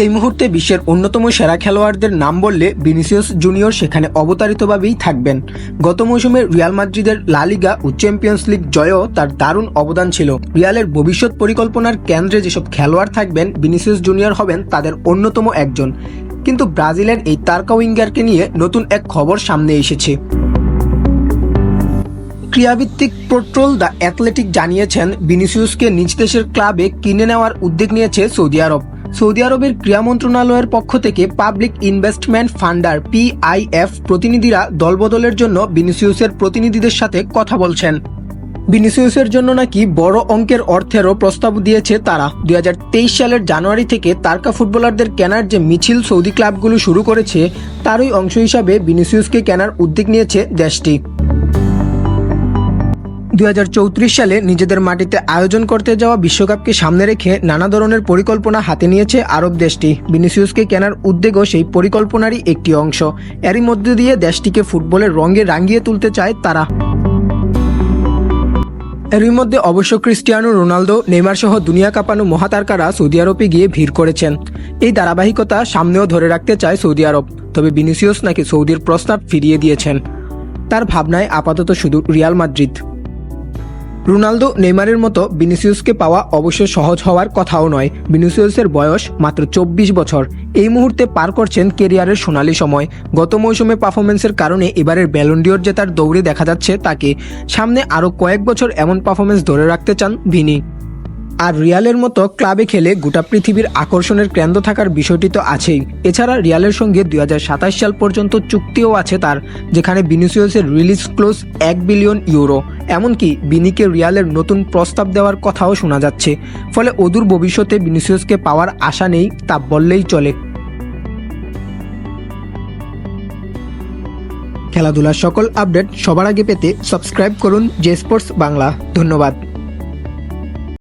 এই মুহূর্তে বিশ্বের অন্যতম সেরা খেলোয়াড়দের নাম বললে ভিনিসিয়াস জুনিয়র সেখানে অবতারিতভাবেই থাকবেন। গত মৌসুমে রিয়াল মাদ্রিদের লা লিগা ও চ্যাম্পিয়ন্স লিগ জয়ও তার দারুণ অবদান ছিল। রিয়ালের ভবিষ্যৎ পরিকল্পনার কেন্দ্রে যেসব খেলোয়াড় থাকবেন, ভিনিসিয়াস জুনিয়র হবেন তাদের অন্যতম একজন। কিন্তু ব্রাজিলের এই তারকা উইঙ্গারকে নিয়ে নতুন এক খবর সামনে এসেছে। ক্রীড়াভিত্তিক পেট্রোল দ্য অ্যাথলেটিক জানিয়েছেন, ভিনিসিয়াসকে নিজ দেশের ক্লাবে কিনে নেওয়ার উদ্যোগ নিয়েছে সৌদি আরব। সৌদি আরবের ক্রীড়া মন্ত্রণালয়ের পক্ষ থেকে পাবলিক ইনভেস্টমেন্ট ফান্ডার পিআইএফ প্রতিনিধিরা দলবদলের জন্য ভিনিসিয়াসের প্রতিনিধিদের সাথে কথা বলছেন। ভিনিসিয়াসের জন্য নাকি বড় অঙ্কের অর্থেরও প্রস্তাব দিয়েছে তারা। দু হাজার তেইশ সালের জানুয়ারি থেকে তারকা ফুটবলারদের কেনার যে মিছিল সৌদি ক্লাবগুলো শুরু করেছে, তারই অংশ হিসাবে ভিনিসিয়াসকে কেনার উদ্যোগ নিয়েছে দেশটি। দুই হাজার চৌত্রিশ সালে নিজেদের মাটিতে আয়োজন করতে যাওয়া বিশ্বকাপকে সামনে রেখে নানা ধরনের পরিকল্পনা হাতে নিয়েছে আরব দেশটি। ভিনিসিয়াসকে কেনার উদ্যোগও সেই পরিকল্পনারই একটি অংশ। এরই মধ্যে দিয়ে দেশটিকে ফুটবলের রঙে রাঙিয়ে তুলতে চায় তারা। এরই মধ্যে অবশ্য ক্রিস্টিয়ানো রোনালদো, নেইমার সহ দুনিয়া কাঁপানো মহাতারকারা সৌদি আরবে গিয়ে ভিড় করেছেন। এই ধারাবাহিকতা সামনেও ধরে রাখতে চায় সৌদি আরব, তবে ভিনিসিয়াস নাকি সৌদির প্রস্তাব ফিরিয়ে দিয়েছেন। তার ভাবনায় আপাতত শুধু রিয়াল মাদ্রিদ। রোনালদো নেইমারের মতো বিনিসিউসকে পাওয়া অবশ্য সহজ হওয়ার কথাও নয়। বিনিসিউসের বয়স মাত্র চব্বিশ বছর। এই মুহূর্তে পার করছেন কেরিয়ারের সোনালি সময়। গত মৌসুমে পারফরমেন্সের কারণে এবারের ব্যালন্ডিওর জেতার দৌড়ে দেখা যাচ্ছে তাকে। সামনে আরও কয়েক বছর এমন পারফরমেন্স ধরে রাখতে চান ভিনি। আর রিয়ালের মতো ক্লাবে খেলে গোটা পৃথিবীর আকর্ষণের কেন্দ্র থাকার বিষয়টি তো আছেই। এছাড়া রিয়ালের সঙ্গে দুই হাজার সাতাশ সাল পর্যন্ত চুক্তিও আছে তার, যেখানে বিনিসিয়াসের রিলিজ ক্লোজ এক বিলিয়ন ইউরো। এমনকি বিনিকে রিয়ালের নতুন প্রস্তাব দেওয়ার কথাও শোনা যাচ্ছে। ফলে অদূর ভবিষ্যতে বিনিসিয়াসকে পাওয়ার আশা নেই, তা বললেই চলে। খেলাধুলার সকল আপডেট সবার আগে পেতে সাবস্ক্রাইব করুন জে স্পোর্টস বাংলা। ধন্যবাদ।